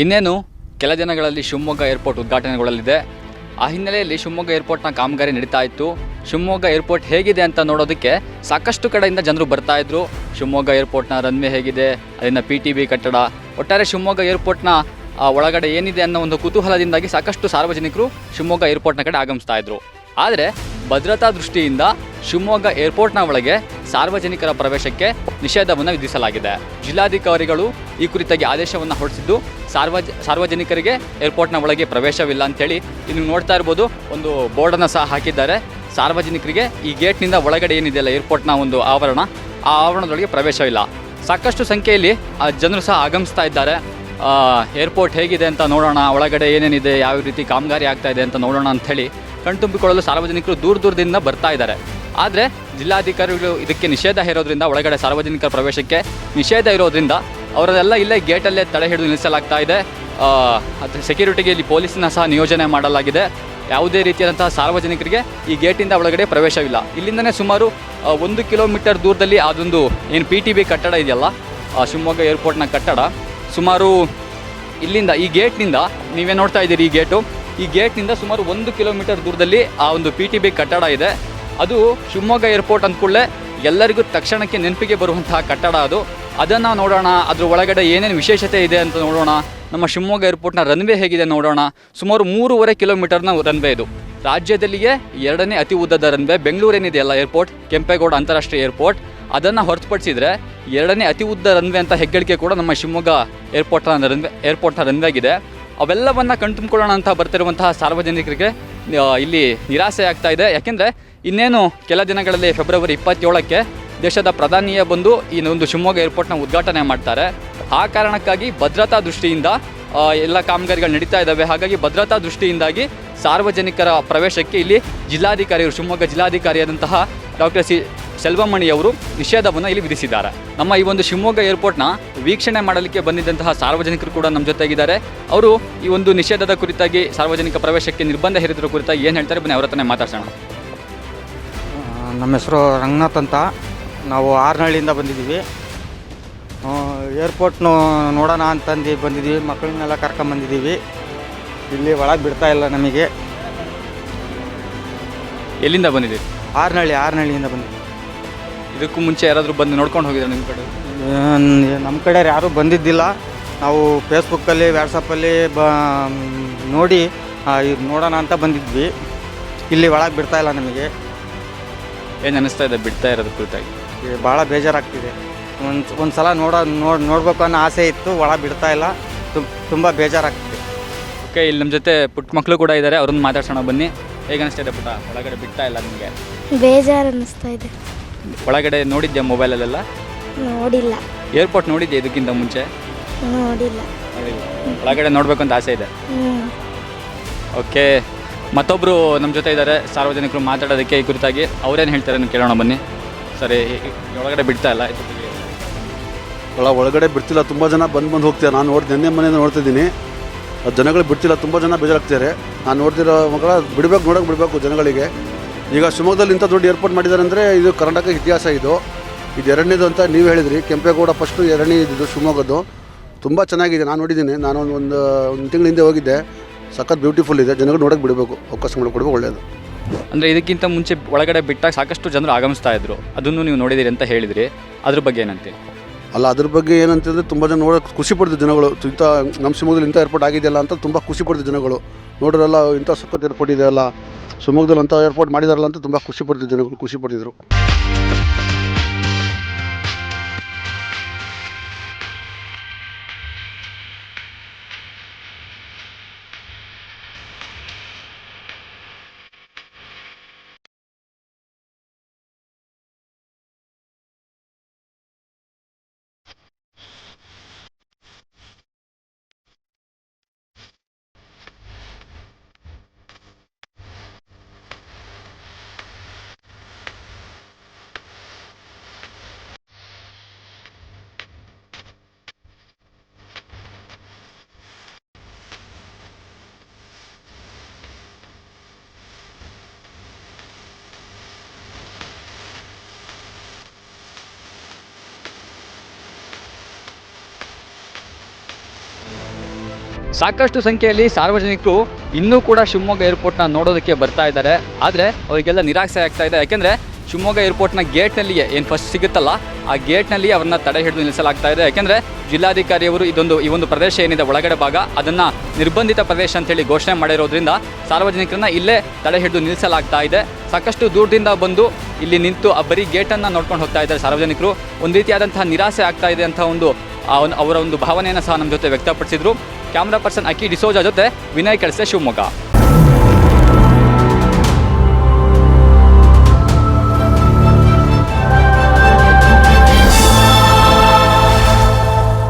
ಇನ್ನೇನು, ಕೆಲ ದಿನಗಳಲ್ಲಿ ಶಿವಮೊಗ್ಗ ಏರ್ಪೋರ್ಟ್ ಉದ್ಘಾಟನೆಗೊಳ್ಳಲಿದೆ. ಆ ಹಿನ್ನೆಲೆಯಲ್ಲಿ ಶಿವಮೊಗ್ಗ ಏರ್ಪೋರ್ಟ್ನ ಕಾಮಗಾರಿ ನಡೀತಾ ಇತ್ತು. ಶಿವಮೊಗ್ಗ ಏರ್ಪೋರ್ಟ್ ಹೇಗಿದೆ ಅಂತ ನೋಡೋದಕ್ಕೆ ಸಾಕಷ್ಟು ಕಡೆಯಿಂದ ಜನರು ಬರ್ತಾ ಇದ್ರು. ಶಿವಮೊಗ್ಗ ಏರ್ಪೋರ್ಟ್ನ ರನ್ವೇ ಹೇಗಿದೆ, ಅಲ್ಲಿನ ಪಿ ಟಿ ಬಿ ಕಟ್ಟಡ. ಒಟ್ಟಾರೆ ಶಿವಮೊಗ್ಗ ಏರ್ಪೋರ್ಟ್ನ ಒಳಗಡೆ ಏನಿದೆ ಅನ್ನೋ ಒಂದು ಕುತೂಹಲದಿಂದಾಗಿ ಸಾಕಷ್ಟು ಸಾರ್ವಜನಿಕರು ಶಿವಮೊಗ್ಗ ಏರ್ಪೋರ್ಟ್ನ ಕಡೆ ಆಗಮಿಸ್ತಾ ಇದ್ರು. ಆದರೆ ಭದ್ರತಾ ದೃಷ್ಟಿಯಿಂದ ಶಿವಮೊಗ್ಗ ಏರ್ಪೋರ್ಟ್ನ ಒಳಗೆ ಸಾರ್ವಜನಿಕರ ಪ್ರವೇಶಕ್ಕೆ ನಿಷೇಧವನ್ನು ವಿಧಿಸಲಾಗಿದೆ. ಜಿಲ್ಲಾಧಿಕಾರಿಗಳು ಈ ಕುರಿತಾಗಿ ಆದೇಶವನ್ನು ಹೊರಡಿಸಿದ್ದು, ಸಾರ್ವಜ, ಸಾರ್ವಜನಿಕರಿಗೆ ಏರ್ಪೋರ್ಟ್ನ ಒಳಗೆ ಪ್ರವೇಶವಿಲ್ಲ ಅಂತೇಳಿ ಇಲ್ಲಿ ನೋಡ್ತಾ ಇರ್ಬೋದು. ಒಂದು ಬೋರ್ಡನ್ನು ಸಹ ಹಾಕಿದ್ದಾರೆ. ಸಾರ್ವಜನಿಕರಿಗೆ ಈ ಗೇಟ್ನಿಂದ ಒಳಗಡೆ ಏನಿದೆಯಲ್ಲ ಏರ್ಪೋರ್ಟ್ನ ಒಂದು ಆವರಣ, ಆ ಆವರಣದೊಳಗೆ ಪ್ರವೇಶವಿಲ್ಲ ಸಾಕಷ್ಟು ಸಂಖ್ಯೆಯಲ್ಲಿ ಜನರು ಸಹ ಆಗಮಿಸ್ತಾ ಇದ್ದಾರೆ. ಏರ್ಪೋರ್ಟ್ ಹೇಗಿದೆ ಅಂತ ನೋಡೋಣ, ಒಳಗಡೆ ಏನೇನಿದೆ, ಯಾವ ರೀತಿ ಕಾಮಗಾರಿ ಆಗ್ತಾ ಇದೆ ಅಂತ ನೋಡೋಣ ಅಂಥೇಳಿ ಕಣ್ತುಂಬಿಕೊಳ್ಳಲು ಸಾರ್ವಜನಿಕರು ದೂರ ದೂರದಿಂದ ಬರ್ತಾ ಇದ್ದಾರೆ. ಆದರೆ ಜಿಲ್ಲಾಧಿಕಾರಿಗಳು ಇದಕ್ಕೆ ನಿಷೇಧ ಇರೋದ್ರಿಂದ ಒಳಗಡೆ ಸಾರ್ವಜನಿಕರ ಪ್ರವೇಶಕ್ಕೆ ನಿಷೇಧ ಇರೋದ್ರಿಂದ ಅವರನ್ನೆಲ್ಲ ಇಲ್ಲೇ ಗೇಟಲ್ಲೇ ತಡೆ ಹಿಡಿದು ನಿಲ್ಲಿಸಲಾಗ್ತಾ ಇದೆ. ಅದು ಸೆಕ್ಯೂರಿಟಿಗೆ ಇಲ್ಲಿ ಪೊಲೀಸನ್ನ ಸಹ ನಿಯೋಜನೆ ಮಾಡಲಾಗಿದೆ. ಯಾವುದೇ ರೀತಿಯಾದಂತಹ ಸಾರ್ವಜನಿಕರಿಗೆ ಈ ಗೇಟಿಂದ ಒಳಗಡೆ ಪ್ರವೇಶವಿಲ್ಲ. ಇಲ್ಲಿಂದನೇ ಸುಮಾರು ಒಂದು ಕಿಲೋಮೀಟರ್ ದೂರದಲ್ಲಿ ಅದೊಂದು ಏನು ಪಿ ಟಿ ಬಿ ಕಟ್ಟಡ ಇದೆಯಲ್ಲ ಶಿವಮೊಗ್ಗ ಏರ್ಪೋರ್ಟ್ನ ಕಟ್ಟಡ. ಸುಮಾರು ಇಲ್ಲಿಂದ ಈ ಗೇಟ್ನಿಂದ ನೀವೇ ನೋಡ್ತಾ ಇದ್ದೀರಿ ಈ ಗೇಟು. ಈ ಗೇಟ್ನಿಂದ ಸುಮಾರು ಒಂದು ಕಿಲೋಮೀಟರ್ ದೂರದಲ್ಲಿ ಆ ಒಂದು ಪಿ ಟಿ ಬಿ ಕಟ್ಟಡ ಇದೆ. ಅದು ಶಿವಮೊಗ್ಗ ಏರ್ಪೋರ್ಟ್ ಅಂದ್ಕೂಡಲೇ ಎಲ್ಲರಿಗೂ ತಕ್ಷಣಕ್ಕೆ ನೆನಪಿಗೆ ಬರುವಂತಹ ಕಟ್ಟಡ ಅದು. ಅದನ್ನು ನೋಡೋಣ, ಅದ್ರ ಒಳಗಡೆ ಏನೇನು ವಿಶೇಷತೆ ಇದೆ ಅಂತ ನೋಡೋಣ. ನಮ್ಮ ಶಿವಮೊಗ್ಗ ಏರ್ಪೋರ್ಟ್ನ ರನ್ವೇ ಹೇಗಿದೆ ನೋಡೋಣ. ಸುಮಾರು ಮೂರುವರೆ ಕಿಲೋಮೀಟರ್ನ ರನ್ವೇ ಇದು. ರಾಜ್ಯದಲ್ಲಿಯೇ ಎರಡನೇ ಅತಿ ಉದ್ದದ ರನ್ವೇ ಬೆಂಗಳೂರೇನಿದೆಯಲ್ಲ ಏರ್ಪೋರ್ಟ್ ಕೆಂಪೇಗೌಡ ಅಂತಾರಾಷ್ಟ್ರೀಯ ಏರ್ಪೋರ್ಟ್ ಅದನ್ನು ಹೊರತುಪಡಿಸಿದರೆ ಎರಡನೇ ಅತಿ ಉದ್ದ ರನ್ವೇ ಅಂತ ಹೆಗ್ಗಳಿಕೆ ಕೂಡ ನಮ್ಮ ಶಿವಮೊಗ್ಗ ಏರ್ಪೋರ್ಟ್ನ ರನ್ವೇ ಏರ್ಪೋರ್ಟ್ನ ರನ್ವೇಗಿದೆ ಅವೆಲ್ಲವನ್ನ ಕಣ್ತುಂಬಿಕೊಳ್ಳೋಣ ಅಂತ ಬರ್ತಿರುವಂತಹ ಸಾರ್ವಜನಿಕರಿಗೆ ಇಲ್ಲಿ ನಿರಾಸೆ ಆಗ್ತಾ ಇದೆ. ಯಾಕೆಂದರೆ ಇನ್ನೇನು ಕೆಲ ದಿನಗಳಲ್ಲಿ ಫೆಬ್ರವರಿ ಇಪ್ಪತ್ತೇಳಕ್ಕೆ ದೇಶದ ಪ್ರಧಾನಿಯ ಬಂದು ಈ ಒಂದು ಶಿವಮೊಗ್ಗ ಏರ್ಪೋರ್ಟ್ನ ಉದ್ಘಾಟನೆ ಮಾಡ್ತಾರೆ. ಆ ಕಾರಣಕ್ಕಾಗಿ ಭದ್ರತಾ ದೃಷ್ಟಿಯಿಂದ ಎಲ್ಲ ಕಾಮಗಾರಿಗಳು ನಡೀತಾ ಇದ್ದಾವೆ. ಹಾಗಾಗಿ ಭದ್ರತಾ ದೃಷ್ಟಿಯಿಂದಾಗಿ ಸಾರ್ವಜನಿಕರ ಪ್ರವೇಶಕ್ಕೆ ಇಲ್ಲಿ ಜಿಲ್ಲಾಧಿಕಾರಿಯವರು ಶಿವಮೊಗ್ಗ ಜಿಲ್ಲಾಧಿಕಾರಿಯಾದಂತಹ ಡಾಕ್ಟರ್ ಸಿ ಸೆಲ್ವಮಣಿ ಅವರು ನಿಷೇಧವನ್ನು ಇಲ್ಲಿ ವಿಧಿಸಿದ್ದಾರೆ. ನಮ್ಮ ಈ ಒಂದು ಶಿವಮೊಗ್ಗ ಏರ್ಪೋರ್ಟ್ನ ವೀಕ್ಷಣೆ ಮಾಡಲಿಕ್ಕೆ ಬಂದಿದ್ದಂತಹ ಸಾರ್ವಜನಿಕರು ಕೂಡ ನಮ್ಮ ಜೊತೆಗಿದ್ದಾರೆ. ಅವರು ಈ ಒಂದು ನಿಷೇಧದ ಕುರಿತಾಗಿ ಸಾರ್ವಜನಿಕ ಪ್ರವೇಶಕ್ಕೆ ನಿರ್ಬಂಧ ಹೇರಿದ್ರ ಕುರಿತಾಗಿ ಏನು ಹೇಳ್ತಾರೆ? ಬನ್ನಿ ಅವರ ಹತ್ರನೇ ಮಾತಾಡ್ಸೋಣ. ನಮ್ಮ ಹೆಸರು ರಂಗನಾಥ್ ಅಂತ. ನಾವು ಆರ್ನಹಳ್ಳಿಯಿಂದ ಬಂದಿದ್ದೀವಿ. ಏರ್ಪೋರ್ಟ್ನು ನೋಡೋಣ ಅಂತಂದು ಬಂದಿದ್ದೀವಿ. ಮಕ್ಕಳನ್ನೆಲ್ಲ ಕರ್ಕೊಂಬಂದಿದ್ದೀವಿ ಇಲ್ಲಿ ಒಳಗೆ ಬಿಡ್ತಾ ಇಲ್ಲ ನಮಗೆ. ಎಲ್ಲಿಂದ ಬಂದಿದ್ದೀವಿ ಆರ್ನಹಳ್ಳಿ ಆರ್ನಹಳ್ಳಿಯಿಂದ ಬಂದಿದ್ದೀವಿ. ಇದಕ್ಕೂ ಮುಂಚೆ ಯಾರಾದರೂ ಬಂದು ನೋಡ್ಕೊಂಡು ಹೋಗಿದ್ದಾರೆ ನಿಮ್ಮ ಕಡೆ? ನಮ್ಮ ಕಡೆ ಯಾರೂ ಬಂದಿದ್ದಿಲ್ಲ. ನಾವು ಫೇಸ್ಬುಕ್ಕಲ್ಲಿ ವ್ಯಾಟ್ಸಪ್ಪಲ್ಲಿ ಬ ನೋಡಿ ಇದು ನೋಡೋಣ ಅಂತ ಬಂದಿದ್ವಿ. ಇಲ್ಲಿ ಒಳಗೆ ಬಿಡ್ತಾ ಇಲ್ಲ ನಮಗೆ. ಏನು ಅನಿಸ್ತಾ ಇದೆ? ಬಿಡ್ತಾ ಇರೋದು ಕುರಿತಾಗಿ. ಭಾಳ ಬೇಜಾರಾಗ್ತಿದೆ. ಒಂದು ಒಂದು ಸಲ ನೋಡೋ ನೋಡಿ ನೋಡ್ಬೇಕು ಅನ್ನೋ ಆಸೆ ಇತ್ತು ಒಳಗೆ ಬಿಡ್ತಾ ಇಲ್ಲ. ತುಂಬ ಬೇಜಾರಾಗ್ತಿದೆ. ಓಕೆ ಇಲ್ಲಿ ನಮ್ಮ ಜೊತೆ ಪುಟ್ಟ ಮಕ್ಕಳು ಕೂಡ ಇದ್ದಾರೆ ಅವ್ರನ್ನ ಮಾತಾಡ್ಸೋಣ ಬನ್ನಿ. ಹೇಗೆ ಅನಿಸ್ತಾ ಇದೆ ಪುಟ್ಟ ಒಳಗಡೆ ಬಿಡ್ತಾ ಇಲ್ಲ ನಿಮಗೆ? ಬೇಜಾರು ಅನ್ನಿಸ್ತಾ ಇದೆ. ಒಳಗಡೆ ನೋಡಿದ್ಯಾ ಮೊಬೈಲಲ್ಲೆಲ್ಲ ನೋಡಿಲ್ಲ. ಏರ್ಪೋರ್ಟ್ ನೋಡಿದ್ಯಾ ಇದಕ್ಕಿಂತ ಮುಂಚೆ? ನೋಡಿಲ್ಲ. ನೋಡಿಲ್ಲ. ಒಳಗಡೆ ನೋಡಬೇಕು ಅಂತ ಆಸೆ ಇದೆ. ಓಕೆ. ಮತ್ತೊಬ್ಬರು ನಮ್ಮ ಜೊತೆ ಇದ್ದಾರೆ ಸಾರ್ವಜನಿಕರು ಮಾತಾಡೋದಕ್ಕೆ ಈ ಕುರಿತಾಗಿ. ಅವ್ರೇನು ಹೇಳ್ತಾರೆ ಅಂತ ಕೇಳೋಣ ಬನ್ನಿ. ಸರಿ ಈ- ಈ ಒಳಗಡೆ ಬಿಡ್ತಾ ಇಲ್ಲ. ಇದ್ರ ಬಗ್ಗೆ ಒಳ ಒಳಗಡೆ ಬಿಡ್ತಿಲ್ಲ ತುಂಬ ಜನ ಬಂದು ಬಂದು ಹೋಗ್ತಾರೆ ನಾನು ನೋಡಿ ನಿನ್ನೆ ಮನೆಯಿಂದ ನೋಡ್ತಿದ್ದೀನಿ ಆ ಜನಗಳು ಬಿಡ್ತಿಲ್ಲ ತುಂಬ ಜನ ಬೇಜಾರಾಗ್ತಾರೆ ನಾನು ನೋಡ್ತಿರೋ ಮಗಳ ಬಿಡಬೇಕು ನೋಡೋಕೆ ಬಿಡಬೇಕು ಜನಗಳಿಗೆ. ಈಗ ಶಿವಮೊಗ್ಗದಲ್ಲಿ ಇಂಥ ದೊಡ್ಡ ಏರ್ಪೋರ್ಟ್ ಮಾಡಿದ್ದಾರೆ ಅಂದರೆ ಇದು ಕರ್ನಾಟಕ ಇತಿಹಾಸ ಇದು. ಇದು ಎರಡನೇದು ಅಂತ ನೀವು ಹೇಳಿದ್ರಿ. ಕೆಂಪೇಗೌಡ ಫಸ್ಟು ಎರಡನೇ ಇದ್ದಿದ್ದು ಶಿವಮೊಗ್ಗದ್ದು. ತುಂಬ ಚೆನ್ನಾಗಿದೆ. ನಾನು ನೋಡಿದ್ದೀನಿ. ನಾನು ಒಂದು ಒಂದು ಒಂದು ತಿಂಗಳ ಹಿಂದೆ ಹೋಗಿದ್ದೆ. ಸಖತ್ ಬ್ಯೂಟಿಫುಲ್ ಇದೆ. ಜನಗಳು ನೋಡೋಕೆ ಬಿಡಬೇಕು. ಅವಕಾಶ ಮಾಡಿಕೊಡ್ಬೇಕು ಒಳ್ಳೆಯದು ಅಂದರೆ ಇದಕ್ಕಿಂತ ಮುಂಚೆ ಒಳಗಡೆ ಬಿಟ್ಟಾಗ ಸಾಕಷ್ಟು ಜನರು ಆಗಮಿಸ್ತಾ ಇದ್ರು. ಅದನ್ನು ನೀವು ನೋಡಿದಿರಿ ಅಂತ ಹೇಳಿದ್ರಿ. ಅದ್ರ ಬಗ್ಗೆ ಏನಂತೆ? ಅಲ್ಲ ಅದ್ರ ಬಗ್ಗೆ ಏನಂತಂದರೆ ತುಂಬ ಜನ ನೋಡೋಕೆ ಖುಷಿ ಪಡ್ದು ಜನಗಳು. ಇಂಥ ನಮ್ಮ ಶಿವಮೊಗ್ಗದಲ್ಲಿ ಇಂಥ ಏರ್ಪೋರ್ಟ್ ಆಗಿದೆಯಲ್ಲ ಅಂತ ತುಂಬ ಖುಷಿ ಪಡ್ದು ಜನಗಳು. ನೋಡ್ರಲ್ಲ ಇಂಥ ಸಖತ್ ಏರ್ಪೋರ್ಟ್ ಇದೆಯಲ್ಲ ಶಿವಮೊಗ್ಗದಲ್ಲಿ ಅಂಥ ಏರ್ಪೋರ್ಟ್ ಮಾಡಿದಾರಲ್ಲ ಅಂತ ತುಂಬ ಖುಷಿ ಪಡ್ತಿದ್ದೆ ಜನಗಳು ಖುಷಿ ಪಡ್ತಿದ್ರು. ಸಾಕಷ್ಟು ಸಂಖ್ಯೆಯಲ್ಲಿ ಸಾರ್ವಜನಿಕರು ಇನ್ನೂ ಕೂಡ ಶಿವಮೊಗ್ಗ ಏರ್ಪೋರ್ಟ್ನ ನೋಡೋದಕ್ಕೆ ಬರ್ತಾ ಇದ್ದಾರೆ. ಆದರೆ ಅವರಿಗೆಲ್ಲ ನಿರಾಸೆ ಆಗ್ತಾ ಇದೆ. ಯಾಕೆಂದರೆ ಶಿವಮೊಗ್ಗ ಏರ್ಪೋರ್ಟ್ನ ಗೇಟ್ನಲ್ಲಿಯೇ ಏನು ಫಸ್ಟ್ ಸಿಗುತ್ತಲ್ಲ, ಆ ಗೇಟ್ನಲ್ಲಿ ಅವರನ್ನ ತಡೆ ಹಿಡಿದು ನಿಲ್ಲಿಸಲಾಗ್ತಾ ಇದೆ. ಯಾಕೆಂದರೆ ಜಿಲ್ಲಾಧಿಕಾರಿಯವರು ಇದೊಂದು, ಈ ಒಂದು ಪ್ರದೇಶ ಏನಿದೆ, ಒಳಗಡೆ ಭಾಗ, ಅದನ್ನು ನಿರ್ಬಂಧಿತ ಪ್ರದೇಶ ಅಂತೇಳಿ ಘೋಷಣೆ ಮಾಡಿರೋದ್ರಿಂದ ಸಾರ್ವಜನಿಕರನ್ನ ಇಲ್ಲೇ ತಡೆ ಹಿಡಿದು ನಿಲ್ಲಿಸಲಾಗ್ತಾ ಇದೆ. ಸಾಕಷ್ಟು ದೂರದಿಂದ ಬಂದು ಇಲ್ಲಿ ನಿಂತು ಆ ಬರೀ ಗೇಟನ್ನು ನೋಡ್ಕೊಂಡು ಹೋಗ್ತಾ ಇದ್ದಾರೆ ಸಾರ್ವಜನಿಕರು. ಒಂದು ರೀತಿಯಾದಂತಹ ನಿರಾಸೆ ಆಗ್ತಾ ಇದೆ ಅಂತ ಒಂದು ಒಂದು- ಅವರ ಒಂದು ಭಾವನೆಯನ್ನು ಸಹ ನಮ್ಮ ಜೊತೆ ವ್ಯಕ್ತಪಡಿಸಿದ್ರು. ಕ್ಯಾಮ್ರಾ ಪರ್ಸನ್ ಅಕ್ಕಿ ಡಿಸೋಜಾ ಜೊತೆ ವಿನಯ್ ಕೆಳಸೆ ಶಿವಮೊಗ್ಗ